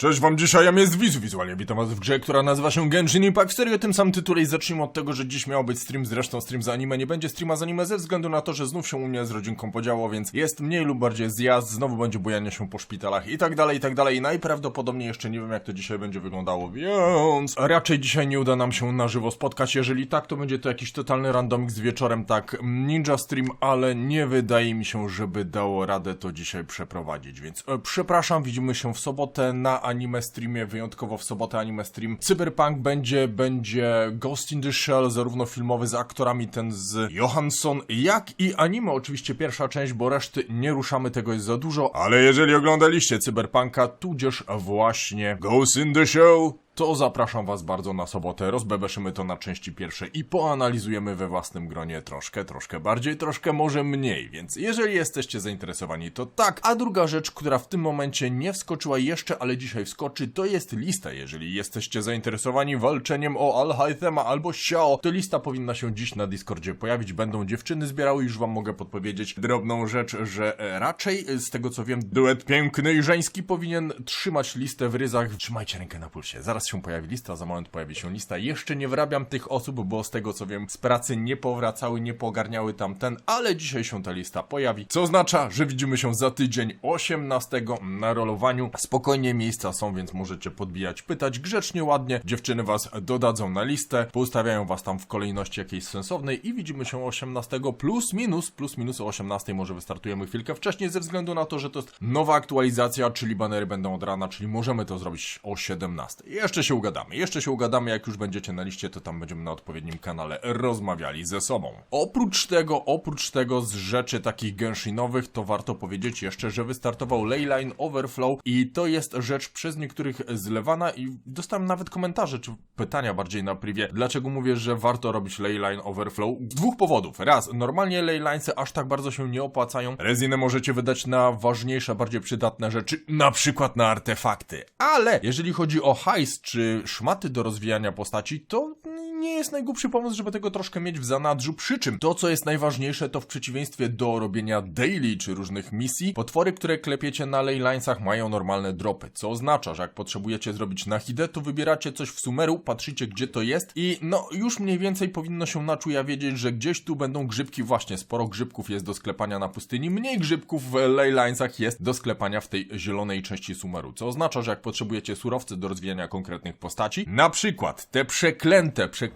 Cześć wam dzisiaj, ja jest Wizu Wizualnie, witam was w grze, która nazywa się Genshin Impact. W serii o tym samym tytule i zacznijmy od tego, że dziś miał być stream, zresztą stream z anime, nie będzie streama z anime ze względu na to, że znów się u mnie z rodzinką podziało, więc jest mniej lub bardziej zjazd, znowu będzie bujanie się po szpitalach i tak dalej, i tak dalej. Najprawdopodobniej jeszcze nie wiem jak to dzisiaj będzie wyglądało, więc raczej dzisiaj nie uda nam się na żywo spotkać, jeżeli tak, to będzie to jakiś totalny randomik z wieczorem, tak, ninja stream, ale nie wydaje mi się, żeby dało radę to dzisiaj przeprowadzić, więc e, przepraszam, widzimy się w sobotę na anime streamie, wyjątkowo w sobotę anime stream. Cyberpunk będzie, będzie Ghost in the Shell, zarówno filmowy z aktorami, ten z Johansson, jak i anime, oczywiście pierwsza część, bo reszty nie ruszamy, tego jest za dużo, ale jeżeli oglądaliście Cyberpunka, tudzież właśnie Ghost in the Shell, to zapraszam Was bardzo na sobotę. Rozbebeszymy to na części pierwsze i poanalizujemy we własnym gronie troszkę, troszkę bardziej, troszkę może mniej. Więc jeżeli jesteście zainteresowani, to tak. A druga rzecz, która w tym momencie nie wskoczyła jeszcze, ale dzisiaj wskoczy, to jest lista. Jeżeli jesteście zainteresowani walczeniem o Alhaithema albo Xiao, to lista powinna się dziś na Discordzie pojawić. Będą dziewczyny zbierały, już Wam mogę podpowiedzieć drobną rzecz, że e, raczej e, z tego co wiem, duet piękny i żeński powinien trzymać listę w ryzach. Trzymajcie rękę na pulsie. Zaraz się pojawi lista, za moment pojawi się lista. Jeszcze nie wrabiam tych osób, bo z tego co wiem, z pracy nie powracały, nie pogarniały tamten, ale dzisiaj się ta lista pojawi. Co oznacza, że widzimy się za tydzień 18 na rolowaniu. Spokojnie miejsca są, więc możecie podbijać, pytać grzecznie, ładnie. Dziewczyny was dodadzą na listę, poustawiają was tam w kolejności jakiejś sensownej i widzimy się 18 plus minus, plus minus o 18 może wystartujemy chwilkę wcześniej ze względu na to, że to jest nowa aktualizacja, czyli banery będą od rana, czyli możemy to zrobić o 17. Jeszcze się ugadamy, jeszcze się ugadamy, jak już będziecie na liście, to tam będziemy na odpowiednim kanale rozmawiali ze sobą. Oprócz tego, oprócz tego z rzeczy takich genshinowych, to warto powiedzieć jeszcze, że wystartował Leyline Overflow i to jest rzecz przez niektórych zlewana i dostałem nawet komentarze, czy pytania bardziej na privie, dlaczego mówię, że warto robić Leyline Overflow. Z dwóch powodów. Raz, normalnie Leylinesy aż tak bardzo się nie opłacają. Rezinę możecie wydać na ważniejsze, bardziej przydatne rzeczy, na przykład na artefakty. Ale jeżeli chodzi o hajs czy szmaty do rozwijania postaci, to nie jest najgłupszy pomysł, żeby tego troszkę mieć w zanadrzu. Przy czym to, co jest najważniejsze, to w przeciwieństwie do robienia daily czy różnych misji, potwory, które klepiecie na leylinesach mają normalne dropy, co oznacza, że jak potrzebujecie zrobić na hidę, to wybieracie coś w sumeru, patrzycie gdzie to jest i no już mniej więcej powinno się na czuja wiedzieć, że gdzieś tu będą grzybki, właśnie sporo grzybków jest do sklepania na pustyni, mniej grzybków w leylinesach jest do sklepania w tej zielonej części sumeru, co oznacza, że jak potrzebujecie surowce do rozwijania konkretnych postaci, na przykład te przeklęte, przeklęte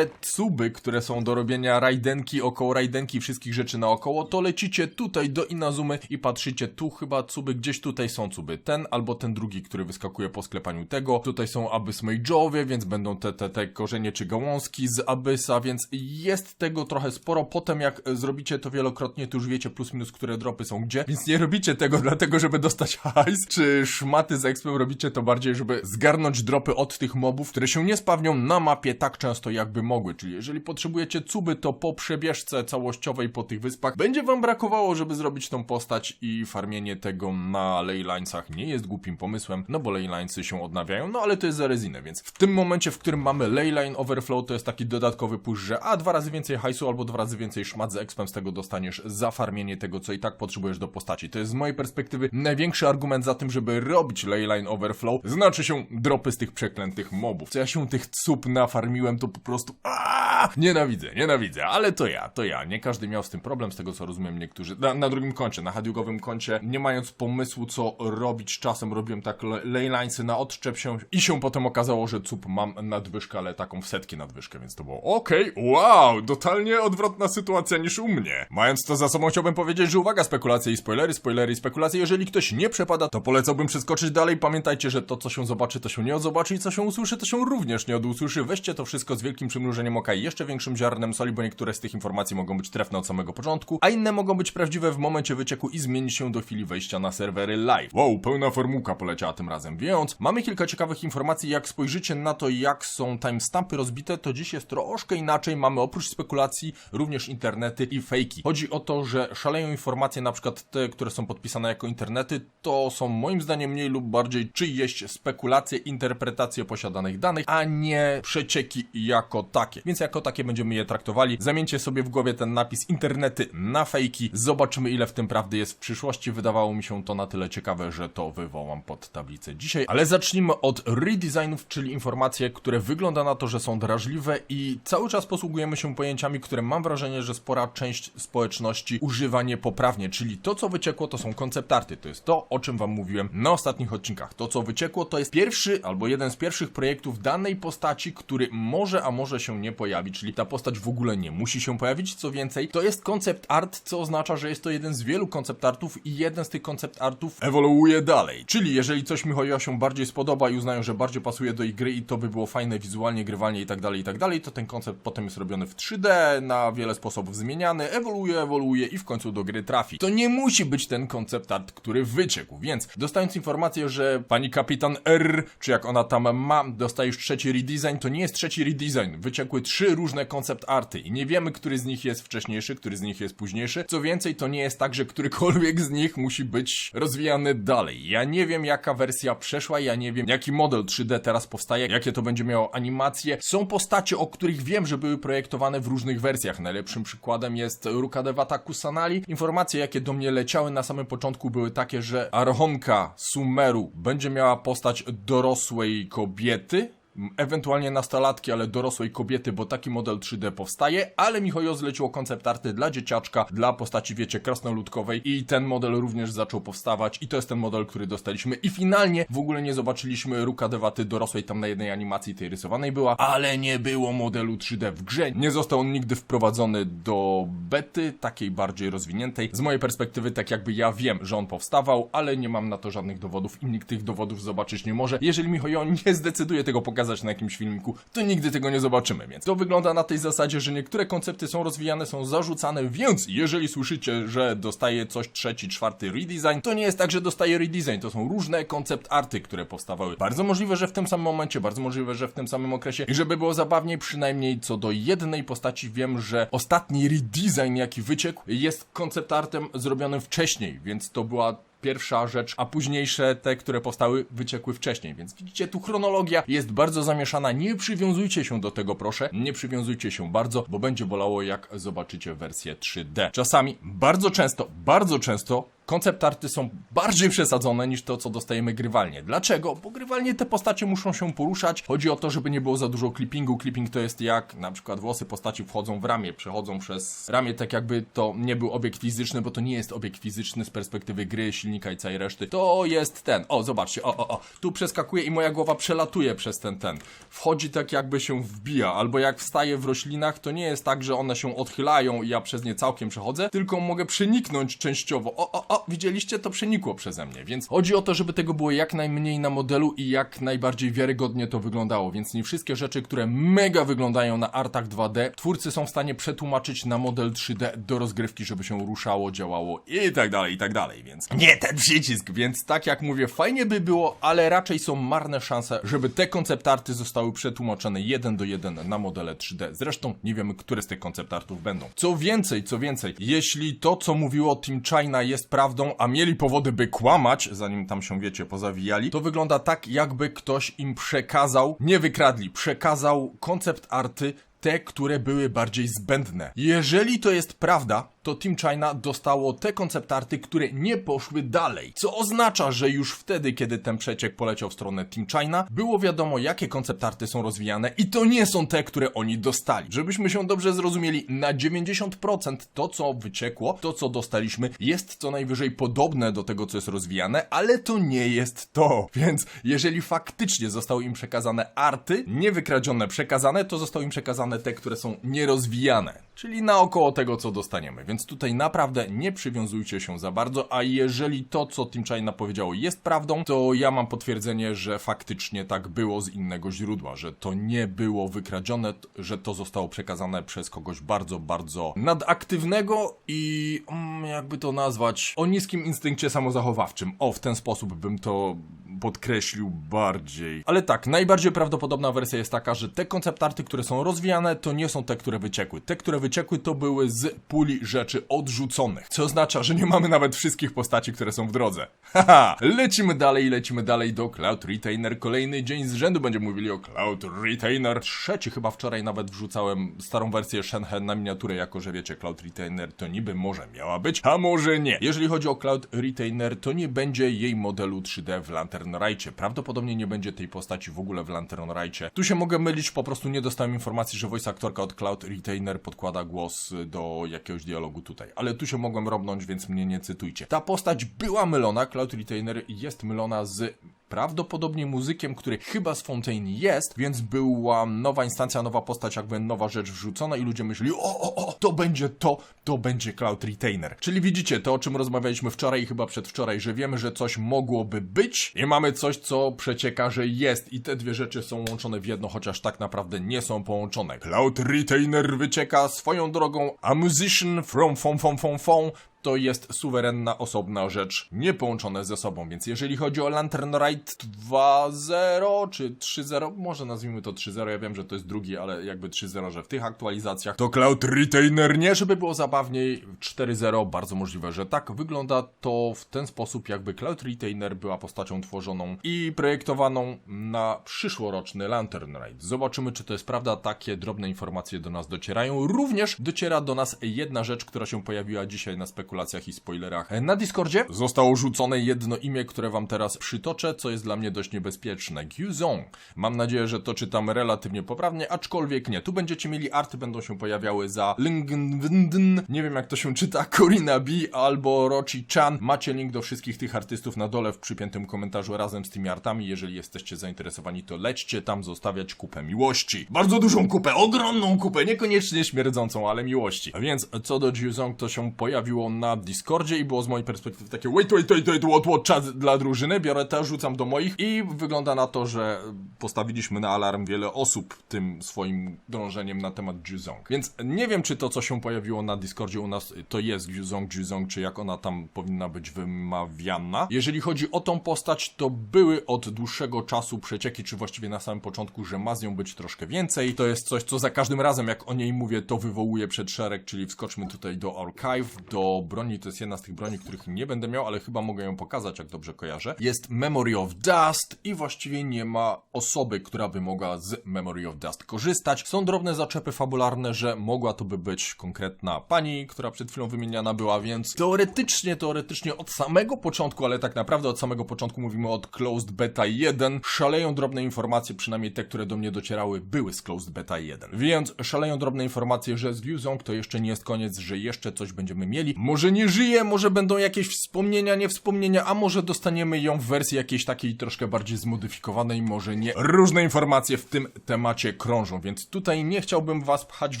cuby, które są do robienia rajdenki, około rajdenki, wszystkich rzeczy naokoło, to lecicie tutaj do Inazumy i patrzycie, tu chyba cuby, gdzieś tutaj są cuby, ten albo ten drugi, który wyskakuje po sklepaniu tego, tutaj są Abyss Mage'owie, więc będą te, te, te korzenie czy gałązki z Abyssa, więc jest tego trochę sporo, potem jak zrobicie to wielokrotnie, to już wiecie plus minus, które dropy są gdzie, więc nie robicie tego dlatego, żeby dostać hajs, czy szmaty z expem, robicie to bardziej, żeby zgarnąć dropy od tych mobów, które się nie spawnią na mapie tak często jakby mogły, czyli jeżeli potrzebujecie cuby, to po przebieżce całościowej po tych wyspach będzie wam brakowało, żeby zrobić tą postać i farmienie tego na leylinesach nie jest głupim pomysłem, no bo leylinesy się odnawiają, no ale to jest za rezinę, więc w tym momencie, w którym mamy leyline overflow, to jest taki dodatkowy push, że a dwa razy więcej hajsu albo dwa razy więcej szmat z expem z tego dostaniesz za farmienie tego, co i tak potrzebujesz do postaci. To jest z mojej perspektywy największy argument za tym, żeby robić leyline overflow, znaczy się dropy z tych przeklętych mobów. Co ja się tych cup nafarmiłem, to po prostu aaa, nienawidzę, nienawidzę, ale to ja, to ja. Nie każdy miał z tym problem, z tego co rozumiem niektórzy. Na, na drugim koncie, na hadiugowym koncie, nie mając pomysłu co robić, czasem robiłem tak le- leylinesy na odczep się i się potem okazało, że cup mam nadwyżkę, ale taką w setki nadwyżkę, więc to było okej, wow, totalnie odwrotna sytuacja niż u mnie. Mając to za sobą chciałbym powiedzieć, że uwaga, spekulacje i spoilery, spoilery i spekulacje. Jeżeli ktoś nie przepada, to polecałbym przeskoczyć dalej. Pamiętajcie, że to co się zobaczy, to się nie odzobaczy i co się usłyszy, to się również nie odusłyszy. Weźcie to wszystko z wielkim przymrużeniem oka i jeszcze większym ziarnem soli, bo niektóre z tych informacji mogą być trefne od samego początku, a inne mogą być prawdziwe w momencie wycieku i zmienić się do chwili wejścia na serwery live. Wow, pełna formułka poleciała tym razem, więc mamy kilka ciekawych informacji. Jak spojrzycie na to, jak są timestampy rozbite, to dziś jest troszkę inaczej. Mamy oprócz spekulacji również internety i fejki. Chodzi o to, że szaleją informacje, na przykład te, które są podpisane jako internety, to są moim zdaniem mniej lub bardziej czyjeś spekulacje, interpretacje posiadanych danych, a nie przecieki jako takie. Więc jako takie będziemy je traktowali. Zamieńcie sobie w głowie ten napis internety na fejki. Zobaczymy ile w tym prawdy jest w przyszłości. Wydawało mi się to na tyle ciekawe, że to wywołam pod tablicę dzisiaj. Ale zacznijmy od redesignów, czyli informacje, które wygląda na to, że są drażliwe i cały czas posługujemy się pojęciami, które mam wrażenie, że spora część społeczności używa niepoprawnie, czyli to, co wyciekło, to są konceptarty. To jest to, o czym wam mówiłem na ostatnich odcinkach. To, co wyciekło, to jest pierwszy albo jeden z pierwszych projektów danej postaci, który może, a może się nie pojawi, czyli ta postać w ogóle nie musi się pojawić. Co więcej, to jest koncept art, co oznacza, że jest to jeden z wielu koncept artów i jeden z tych koncept artów ewoluuje dalej. Czyli jeżeli coś Michała się bardziej spodoba i uznają, że bardziej pasuje do ich gry i to by było fajne wizualnie, grywalnie i tak dalej, i tak dalej, to ten koncept potem jest robiony w 3D, na wiele sposobów zmieniany, ewoluuje, ewoluuje i w końcu do gry trafi. To nie musi być ten koncept art, który wyciekł, więc dostając informację, że pani kapitan R, czy jak ona tam ma, dostaje już trzeci redesign, to nie jest trzeci redesign. Wyciekły trzy różne koncept arty i nie wiemy, który z nich jest wcześniejszy, który z nich jest późniejszy. Co więcej, to nie jest tak, że którykolwiek z nich musi być rozwijany dalej. Ja nie wiem, jaka wersja przeszła, ja nie wiem, jaki model 3D teraz powstaje, jakie to będzie miało animacje. Są postacie, o których wiem, że były projektowane w różnych wersjach. Najlepszym przykładem jest Rukadewata Kusanali. Informacje, jakie do mnie leciały na samym początku były takie, że Archonka Sumeru będzie miała postać dorosłej kobiety, ewentualnie nastolatki, ale dorosłej kobiety, bo taki model 3D powstaje, ale Michojo zleciło koncept arty dla dzieciaczka, dla postaci, wiecie, krasnoludkowej i ten model również zaczął powstawać i to jest ten model, który dostaliśmy i finalnie w ogóle nie zobaczyliśmy Ruka Dewaty dorosłej, tam na jednej animacji tej rysowanej była, ale nie było modelu 3D w grze, nie został on nigdy wprowadzony do bety, takiej bardziej rozwiniętej. Z mojej perspektywy, tak jakby ja wiem, że on powstawał, ale nie mam na to żadnych dowodów i nikt tych dowodów zobaczyć nie może. Jeżeli Michojo nie zdecyduje tego pokazać na jakimś filmiku, to nigdy tego nie zobaczymy, więc to wygląda na tej zasadzie, że niektóre koncepty są rozwijane, są zarzucane, więc jeżeli słyszycie, że dostaje coś trzeci, czwarty redesign, to nie jest tak, że dostaje redesign, to są różne koncept arty, które powstawały. Bardzo możliwe, że w tym samym momencie, bardzo możliwe, że w tym samym okresie i żeby było zabawniej, przynajmniej co do jednej postaci wiem, że ostatni redesign jaki wyciekł jest koncept artem zrobionym wcześniej, więc to była pierwsza rzecz, a późniejsze te, które powstały, wyciekły wcześniej. Więc widzicie, tu chronologia jest bardzo zamieszana. Nie przywiązujcie się do tego, proszę. Nie przywiązujcie się bardzo, bo będzie bolało, jak zobaczycie wersję 3D. Czasami, bardzo często, bardzo często koncept arty są bardziej przesadzone niż to, co dostajemy grywalnie. Dlaczego? Bo grywalnie te postacie muszą się poruszać. Chodzi o to, żeby nie było za dużo clippingu. Clipping to jest jak na przykład włosy postaci wchodzą w ramię, przechodzą przez ramię, tak jakby to nie był obiekt fizyczny, bo to nie jest obiekt fizyczny z perspektywy gry, silnika i całej reszty. To jest ten. O, zobaczcie, o, o, o. Tu przeskakuje i moja głowa przelatuje przez ten, ten. Wchodzi tak jakby się wbija, albo jak wstaje w roślinach, to nie jest tak, że one się odchylają i ja przez nie całkiem przechodzę, tylko mogę przeniknąć częściowo. O, o, o, widzieliście? To przenikło przeze mnie, więc chodzi o to, żeby tego było jak najmniej na modelu i jak najbardziej wiarygodnie to wyglądało, więc nie wszystkie rzeczy, które mega wyglądają na artach 2D, twórcy są w stanie przetłumaczyć na model 3D do rozgrywki, żeby się ruszało, działało i tak dalej, i tak dalej, więc nie ten przycisk, więc tak jak mówię, fajnie by było, ale raczej są marne szanse, żeby te konceptarty zostały przetłumaczone jeden do jeden na modele 3D. Zresztą nie wiemy, które z tych konceptartów będą. Co więcej, co więcej, jeśli to, co mówiło Team China jest prawdą, a mieli powody, by kłamać, zanim tam się, wiecie, pozawijali, to wygląda tak, jakby ktoś im przekazał, nie wykradli, przekazał koncept arty te, które były bardziej zbędne. Jeżeli to jest prawda, to Team China dostało te konceptarty, które nie poszły dalej. Co oznacza, że już wtedy, kiedy ten przeciek poleciał w stronę Team China, było wiadomo, jakie konceptarty są rozwijane i to nie są te, które oni dostali. Żebyśmy się dobrze zrozumieli, na 90% to, co wyciekło, to, co dostaliśmy, jest co najwyżej podobne do tego, co jest rozwijane, ale to nie jest to. Więc jeżeli faktycznie zostały im przekazane arty, nie wykradzione, przekazane, to zostały im przekazane te, które są nierozwijane. Czyli naokoło tego, co dostaniemy. Więc tutaj naprawdę nie przywiązujcie się za bardzo, a jeżeli to, co Team China powiedziało jest prawdą, to ja mam potwierdzenie, że faktycznie tak było z innego źródła, że to nie było wykradzione, że to zostało przekazane przez kogoś bardzo, bardzo nadaktywnego i mm, jakby to nazwać, o niskim instynkcie samozachowawczym. O, w ten sposób bym to podkreślił bardziej. Ale tak, najbardziej prawdopodobna wersja jest taka, że te koncept arty, które są rozwijane, to nie są te, które wyciekły. Te, które wyciekły, to były z puli rzeczy odrzuconych. Co oznacza, że nie mamy nawet wszystkich postaci, które są w drodze. Haha, lecimy dalej, lecimy dalej do Cloud Retainer. Kolejny dzień z rzędu będziemy mówili o Cloud Retainer. Trzeci chyba wczoraj nawet wrzucałem starą wersję Shenhe na miniaturę, jako że wiecie, Cloud Retainer to niby może miała być, a może nie. Jeżeli chodzi o Cloud Retainer, to nie będzie jej modelu 3D w Lantern Rajcie. Prawdopodobnie nie będzie tej postaci w ogóle w Lantern Rajcie. Tu się mogę mylić, po prostu nie dostałem informacji, że voice aktorka od Cloud Retainer podkłada głos do jakiegoś dialogu tutaj. Ale tu się mogłem robnąć, więc mnie nie cytujcie. Ta postać była mylona, Cloud Retainer jest mylona z prawdopodobnie muzykiem, który chyba z Fontaine jest, więc była nowa instancja, nowa postać, jakby nowa rzecz wrzucona i ludzie myśleli, o, o, o, to będzie to, to będzie Cloud Retainer. Czyli widzicie to, o czym rozmawialiśmy wczoraj i chyba przedwczoraj, że wiemy, że coś mogłoby być i mamy coś, co przecieka, że jest i te dwie rzeczy są łączone w jedno, chociaż tak naprawdę nie są połączone. Cloud Retainer wycieka swoją drogą, a Musician from fon fon fon fon to jest suwerenna, osobna rzecz, nie połączone ze sobą, więc jeżeli chodzi o Lantern Ride 2.0 czy 3.0, może nazwijmy to 3.0, ja wiem, że to jest drugi, ale jakby 3.0, że w tych aktualizacjach to Cloud Retainer nie, żeby było zabawniej, 4.0, bardzo możliwe, że tak, wygląda to w ten sposób, jakby Cloud Retainer była postacią tworzoną i projektowaną na przyszłoroczny Lantern Ride. Zobaczymy, czy to jest prawda, takie drobne informacje do nas docierają. Również dociera do nas jedna rzecz, która się pojawiła dzisiaj na spekulacjach i spoilerach na Discordzie. Zostało rzucone jedno imię, które wam teraz przytoczę, co jest dla mnie dość niebezpieczne. Gyuzong. Mam nadzieję, że to czytam relatywnie poprawnie, aczkolwiek nie. Tu będziecie mieli arty, będą się pojawiały za Lingwindn, nie wiem jak to się czyta, Corina B albo Rochi Chan. Macie link do wszystkich tych artystów na dole w przypiętym komentarzu razem z tymi artami. Jeżeli jesteście zainteresowani, to lećcie tam zostawiać kupę miłości. Bardzo dużą kupę, ogromną kupę, niekoniecznie śmierdzącą, ale miłości. Więc co do Gyuzong, to się pojawiło Discordzie i było z mojej perspektywy takie wait, wait, wait, wait, what, what, czas dla drużyny. Biorę te, rzucam do moich i wygląda na to, że postawiliśmy na alarm wiele osób tym swoim drążeniem na temat Gyuzong. Więc nie wiem, czy to, co się pojawiło na Discordzie u nas, to jest Gyuzong, Gyuzong, czy jak ona tam powinna być wymawiana. Jeżeli chodzi o tą postać, to były od dłuższego czasu przecieki, czy właściwie na samym początku, że ma z nią być troszkę więcej. To jest coś, co za każdym razem, jak o niej mówię, to wywołuje przed szereg, czyli wskoczmy tutaj do Archive, do broni, to jest jedna z tych broni, których nie będę miał, ale chyba mogę ją pokazać, jak dobrze kojarzę. Jest Memory of Dust i właściwie nie ma osoby, która by mogła z Memory of Dust korzystać. Są drobne zaczepy fabularne, że mogła to by być konkretna pani, która przed chwilą wymieniana była, więc teoretycznie, teoretycznie od samego początku, ale tak naprawdę od samego początku mówimy od Closed Beta 1, szaleją drobne informacje, przynajmniej te, które do mnie docierały, były z Closed Beta 1. Więc szaleją drobne informacje, że z Gyuzong to jeszcze nie jest koniec, że jeszcze coś będziemy mieli. Może nie żyje, może będą jakieś wspomnienia, nie wspomnienia, a może dostaniemy ją w wersji jakiejś takiej troszkę bardziej zmodyfikowanej, może nie. Różne informacje w tym temacie krążą, więc tutaj nie chciałbym was pchać w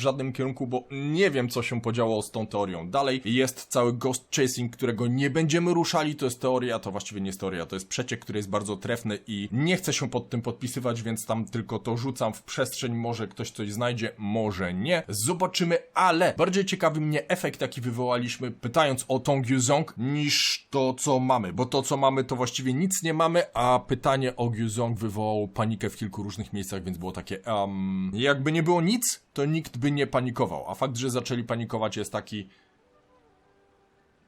żadnym kierunku, bo nie wiem, co się podziało z tą teorią. Dalej jest cały Ghost Chasing, którego nie będziemy ruszali, to jest teoria, to właściwie nie jest teoria, to jest przeciek, który jest bardzo trefny i nie chcę się pod tym podpisywać, więc tam tylko to rzucam w przestrzeń, może ktoś coś znajdzie, może nie. Zobaczymy, ale bardziej ciekawi mnie efekt, jaki wywołaliśmy, pytając o tą Gyuzong, niż to, co mamy, bo to, co mamy, to właściwie nic nie mamy, a pytanie o Gyuzong wywołało panikę w kilku różnych miejscach, więc było takie, um, jakby nie było nic, to nikt by nie panikował, a fakt, że zaczęli panikować jest taki,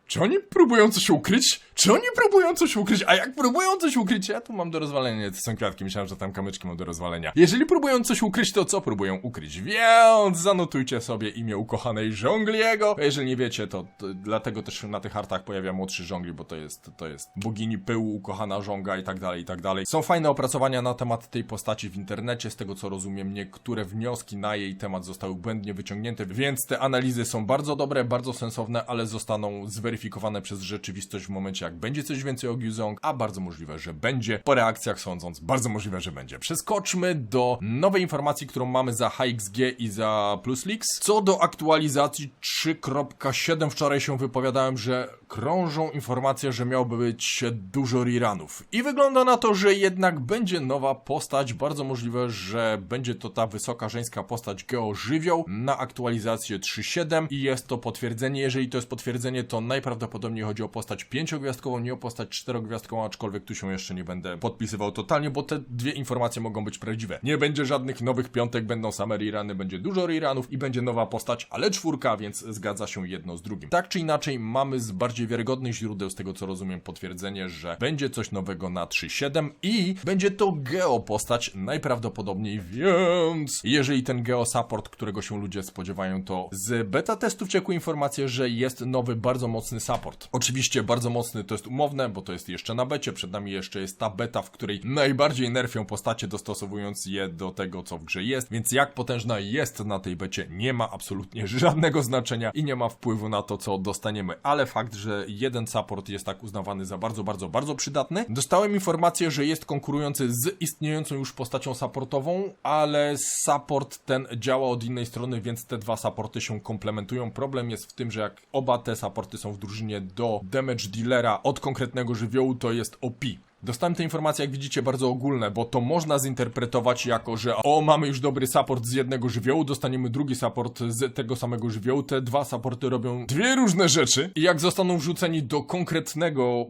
czy oni próbują coś ukryć? Czy oni próbują coś ukryć? A jak próbują coś ukryć? Ja tu mam do rozwalenia, to są kwiatki, myślałem, że tam kamyczki mam do rozwalenia. Jeżeli próbują coś ukryć, to co próbują ukryć? Więc zanotujcie sobie imię ukochanej żongliego. Jeżeli nie wiecie, to, to dlatego też na tych artach pojawia młodszy żongli, bo to jest, to jest bogini pyłu, ukochana żonga i tak dalej, i tak dalej. Są fajne opracowania na temat tej postaci w internecie, z tego co rozumiem, niektóre wnioski na jej temat zostały błędnie wyciągnięte, więc te analizy są bardzo dobre, bardzo sensowne, ale zostaną zweryfikowane przez rzeczywistość w momencie, jak będzie coś więcej o Gyuzong, a bardzo możliwe, że będzie. Po reakcjach sądząc, bardzo możliwe, że będzie. Przeskoczmy do nowej informacji, którą mamy za HXG i za PlusLeaks. Co do aktualizacji 3.7, wczoraj się wypowiadałem, że krążą informacje, że miałoby być dużo rerunów. I wygląda na to, że jednak będzie nowa postać, bardzo możliwe, że będzie to ta wysoka żeńska postać Geo Żywioł na aktualizację 3.7 i jest to potwierdzenie, jeżeli to jest potwierdzenie, to najprawdopodobniej chodzi o postać pięciogwiazdkową, nie o postać czterogwiazdkową, aczkolwiek tu się jeszcze nie będę podpisywał totalnie, bo te dwie informacje mogą być prawdziwe. Nie będzie żadnych nowych piątek, będą same reruny, będzie dużo rerunów i będzie nowa postać, ale czwórka, więc zgadza się jedno z drugim. Tak czy inaczej, mamy z bardziej wiarygodnych źródeł, z tego co rozumiem, potwierdzenie, że będzie coś nowego na 3.7 i będzie to Geo postać najprawdopodobniej, więc jeżeli ten Geo Support, którego się ludzie spodziewają, to z beta testów ciekły informacje, że jest nowy, bardzo mocny support. Oczywiście bardzo mocny to jest umowne, bo to jest jeszcze na becie, przed nami jeszcze jest ta beta, w której najbardziej nerfią postacie, dostosowując je do tego, co w grze jest, więc jak potężna jest na tej becie, nie ma absolutnie żadnego znaczenia i nie ma wpływu na to, co dostaniemy, ale fakt, że jeden support jest tak uznawany za bardzo, bardzo, bardzo przydatny. Dostałem informację, że jest konkurujący z istniejącą już postacią supportową, ale support ten działa od innej strony, więc te dwa supporty się komplementują. Problem jest w tym, że jak oba te supporty są w drużynie do damage dealera od konkretnego żywiołu, to jest OP. Dostałem te informacje, jak widzicie, bardzo ogólne, bo to można zinterpretować jako, że o, mamy już dobry support z jednego żywiołu, dostaniemy drugi support z tego samego żywiołu. Te dwa supporty robią dwie różne rzeczy i jak zostaną wrzuceni do konkretnego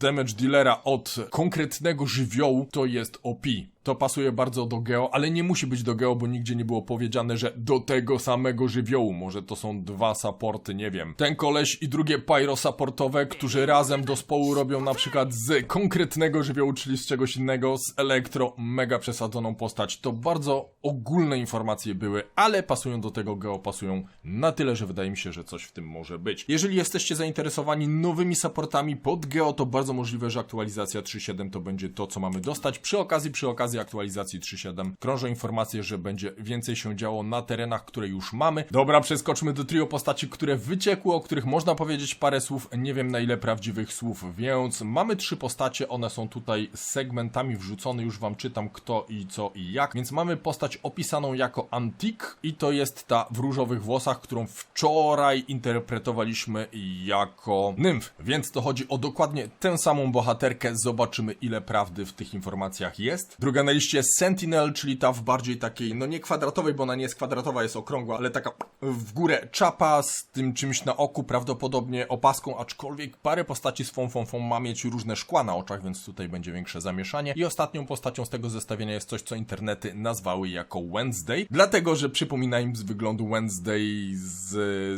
damage dealera od konkretnego żywiołu, to jest OP. To pasuje bardzo do Geo, ale nie musi być do Geo, bo nigdzie nie było powiedziane, że do tego samego żywiołu. Może to są dwa supporty, nie wiem. Ten koleś i drugie pyro supportowe, którzy razem do społu robią na przykład z konkretnego żywiołu, czyli z czegoś innego, z elektro, mega przesadzoną postać. To bardzo ogólne informacje były, ale pasują do tego Geo, pasują na tyle, że wydaje mi się, że coś w tym może być. Jeżeli jesteście zainteresowani nowymi supportami pod Geo, to bardzo możliwe, że aktualizacja 3.7 to będzie to, co mamy dostać. Przy okazji, przy okazji aktualizacji 3.7 krążą informacje, że będzie więcej się działo na terenach, które już mamy. Dobra, przeskoczmy do trio postaci, które wyciekły, o których można powiedzieć parę słów. Nie wiem na ile prawdziwych słów, więc mamy trzy postacie, one są tutaj segmentami wrzucone, już wam czytam kto i co i jak. Więc mamy postać opisaną jako Antik i to jest ta w różowych włosach, którą wczoraj interpretowaliśmy jako Nymf. Więc to chodzi o dokładnie tę samą bohaterkę. Zobaczymy ile prawdy w tych informacjach jest. Druga na liście Sentinel, czyli ta w bardziej takiej, no nie kwadratowej, bo ona nie jest kwadratowa, jest okrągła, ale taka w górę czapa z tym czymś na oku, prawdopodobnie opaską, aczkolwiek parę postaci z Fą Fą ma mieć różne szkła na oczach, więc tutaj będzie większe zamieszanie. I ostatnią postacią z tego zestawienia jest coś, co internety nazwały jako Wednesday, dlatego, że przypomina im z wyglądu Wednesday z,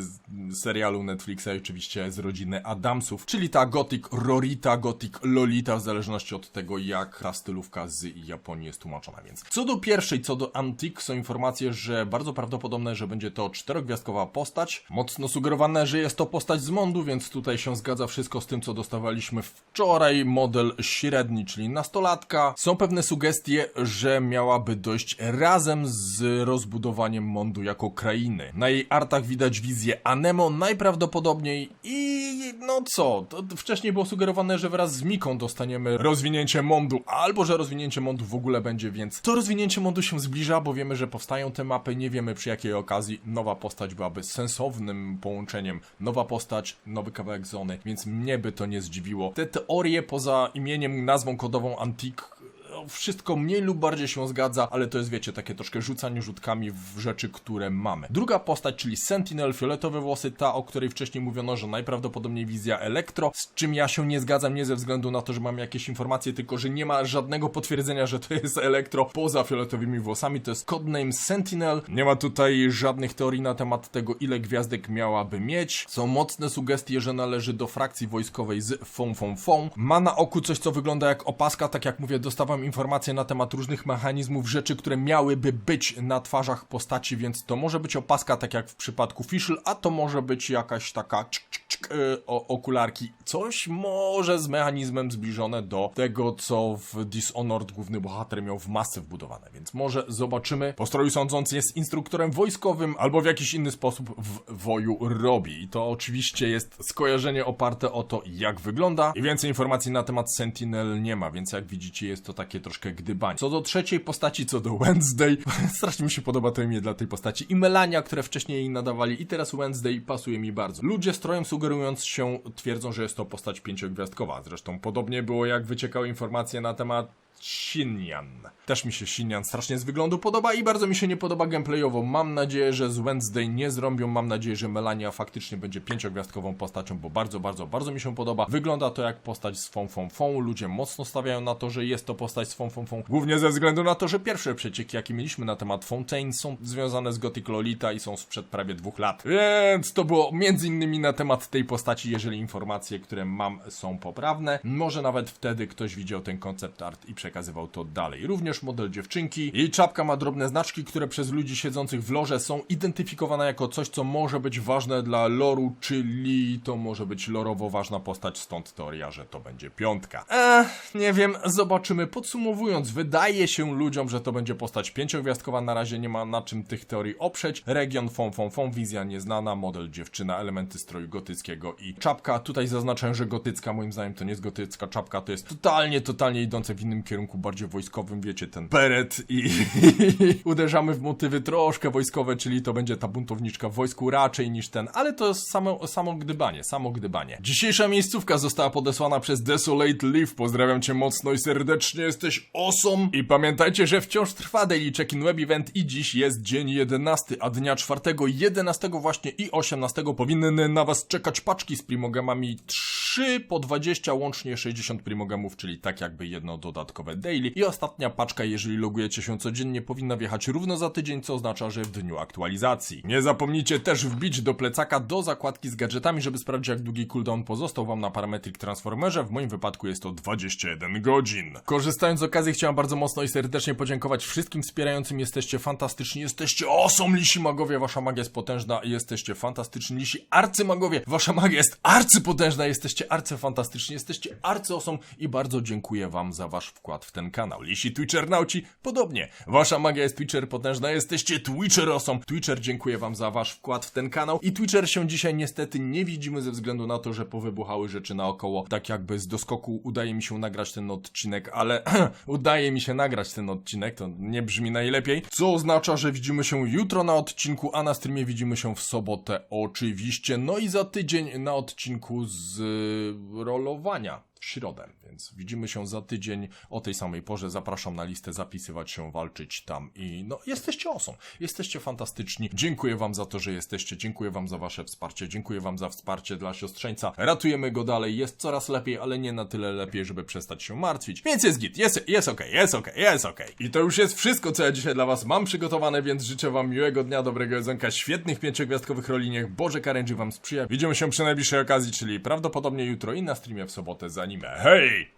z serialu Netflixa i oczywiście z rodziny Adamsów, czyli ta Gothic Rorita, Gothic Lolita, w zależności od tego, jak ta stylówka z Japonii jest tłumaczona. Więc co do pierwszej, co do Antique, są informacje, że bardzo prawdopodobne, że będzie to czterogwiazdkowa postać. Mocno sugerowane, że jest to postać z Mondu, więc tutaj się zgadza wszystko z tym, co dostawaliśmy wczoraj. Model średni, czyli nastolatka. Są pewne sugestie, że miałaby dojść razem z rozbudowaniem Mondu jako krainy. Na jej artach widać wizję Anemo najprawdopodobniej i no co, wcześniej było sugerowane, że wraz z Miką dostaniemy rozwinięcie Mondu, albo że rozwinięcie Mondu w ogóle będzie, więc to rozwinięcie Mondu się zbliża, bo wiemy, że powstają te mapy, nie wiemy przy jakiej okazji nowa postać byłaby sensownym połączeniem. Nowa postać, nowy kawałek zony, więc mnie by to nie zdziwiło. Te teorie poza imieniem, nazwą kodową Antique wszystko mniej lub bardziej się zgadza, ale to jest, wiecie, takie troszkę rzucanie rzutkami w rzeczy, które mamy. Druga postać, czyli Sentinel, fioletowe włosy, ta, o której wcześniej mówiono, że najprawdopodobniej wizja Elektro, z czym ja się nie zgadzam, nie ze względu na to, że mam jakieś informacje, tylko że nie ma żadnego potwierdzenia, że to jest Elektro poza fioletowymi włosami, to jest codename Sentinel. Nie ma tutaj żadnych teorii na temat tego, ile gwiazdek miałaby mieć. Są mocne sugestie, że należy do frakcji wojskowej z Fą Fą Fą. Ma na oku coś, co wygląda jak opaska, tak jak mówię, dostawam informacje na temat różnych mechanizmów, rzeczy, które miałyby być na twarzach postaci, więc to może być opaska, tak jak w przypadku Fischl, a to może być jakaś taka czk, yy, o, okularki. Coś może z mechanizmem zbliżone do tego, co w Dishonored główny bohater miał w masce wbudowane, więc może zobaczymy. Po stroju sądząc jest instruktorem wojskowym, albo w jakiś inny sposób w woju robi. I to oczywiście jest skojarzenie oparte o to, jak wygląda. I więcej informacji na temat Sentinel nie ma, więc jak widzicie jest to takie troszkę gdybanie. Co do trzeciej postaci, co do Wednesday, strasznie mi się podoba to imię dla tej postaci. I Melania, które wcześniej jej nadawali, i teraz Wednesday pasuje mi bardzo. Ludzie strojem sugerując się twierdzą, że jest to postać pięciogwiazdkowa. Zresztą podobnie było jak wyciekały informacje na temat Shinyan. Też mi się Shinyan strasznie z wyglądu podoba i bardzo mi się nie podoba gameplayowo. Mam nadzieję, że z Wednesday nie zrobią. Mam nadzieję, że Melania faktycznie będzie pięciogwiazdkową postacią, bo bardzo, bardzo, bardzo mi się podoba. Wygląda to jak postać z Fą Fą Fą. Ludzie mocno stawiają na to, że jest to postać z Fą Fą Fą. Głównie ze względu na to, że pierwsze przecieki, jakie mieliśmy na temat Fontaine są związane z Gothic Lolita i są sprzed prawie dwóch lat. Więc to było między innymi na temat tej postaci, jeżeli informacje, które mam są poprawne. Może nawet wtedy ktoś widział ten koncept art i przekazywał to dalej. Również model dziewczynki. Jej czapka ma drobne znaczki, które przez ludzi siedzących w lorze są identyfikowane jako coś, co może być ważne dla loru, czyli to może być lorowo ważna postać, stąd teoria, że to będzie piątka. Eee, nie wiem, zobaczymy. Podsumowując, wydaje się ludziom, że to będzie postać pięciogwiazdkowa. Na razie nie ma na czym tych teorii oprzeć. Region fon fon fon, wizja nieznana, model dziewczyna, elementy stroju gotyckiego i czapka. Tutaj zaznaczę, że gotycka moim zdaniem to nie jest gotycka czapka, to jest totalnie, totalnie idące w innym kierunku, bardziej wojskowym, wiecie, ten beret i uderzamy w motywy troszkę wojskowe, czyli to będzie ta buntowniczka w wojsku raczej niż ten, ale to jest samo, samo gdybanie, samo gdybanie. Dzisiejsza miejscówka została podesłana przez Desolate Leaf. Pozdrawiam cię mocno i serdecznie, jesteś awesome. I pamiętajcie, że wciąż trwa Daily Check-in Web Event i dziś jest dzień 11, a dnia 4, 11 właśnie i 18 powinny na was czekać paczki z primogemami 3 po 20, łącznie 60 primogemów, czyli tak jakby jedno dodatkowe daily. I ostatnia paczka, jeżeli logujecie się codziennie, powinna wjechać równo za tydzień, co oznacza, że w dniu aktualizacji. Nie zapomnijcie też wbić do plecaka do zakładki z gadżetami, żeby sprawdzić jak długi cooldown pozostał wam na Parametric Transformerze. W moim wypadku jest to 21 godzin. Korzystając z okazji chciałem bardzo mocno i serdecznie podziękować wszystkim wspierającym. Jesteście fantastyczni, jesteście awesome lisi magowie, wasza magia jest potężna, jesteście fantastyczni lisi arcymagowie, wasza magia jest arcypotężna, jesteście arcyfantastyczni, jesteście arcyosom i bardzo dziękuję wam za wasz wkład w ten kanał. Lisi Twitchernauci, podobnie, wasza magia jest Twitcher potężna, jesteście Twitcherosom. Twitcher, dziękuję wam za wasz wkład w ten kanał. I Twitcher się dzisiaj niestety nie widzimy ze względu na to, że powybuchały rzeczy naokoło, tak jakby z doskoku udaje mi się nagrać ten odcinek, ale udaje mi się nagrać ten odcinek, to nie brzmi najlepiej, co oznacza, że widzimy się jutro na odcinku, a na streamie widzimy się w sobotę oczywiście, no i za tydzień na odcinku z y, rolowania w środę, więc widzimy się za tydzień o tej samej porze. Zapraszam na listę, zapisywać się, walczyć tam i no jesteście osą, jesteście fantastyczni. Dziękuję wam za to, że jesteście, dziękuję wam za wasze wsparcie, dziękuję wam za wsparcie dla siostrzeńca. Ratujemy go dalej, jest coraz lepiej, ale nie na tyle lepiej, żeby przestać się martwić. Więc jest git, jest, jest okej, jest okej, jest okej. I to już jest wszystko, co ja dzisiaj dla was mam przygotowane, więc życzę wam miłego dnia, dobrego jedzonka, świetnych pięciogwiazdkowych roliniek. Boże Karędży wam sprzyja. Widzimy się przy najbliższej okazji, czyli prawdopodobnie jutro i na streamie w sobotę z anime. Hej!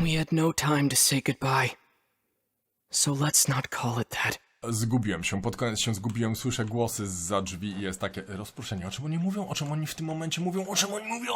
We had no time to say goodbye. So let's not call it that. Zgubiłem się, pod koniec się zgubiłem, słyszę głosy za drzwi i jest takie rozproszenie. O czym oni mówią? O czym oni w tym momencie mówią? O czym oni mówią?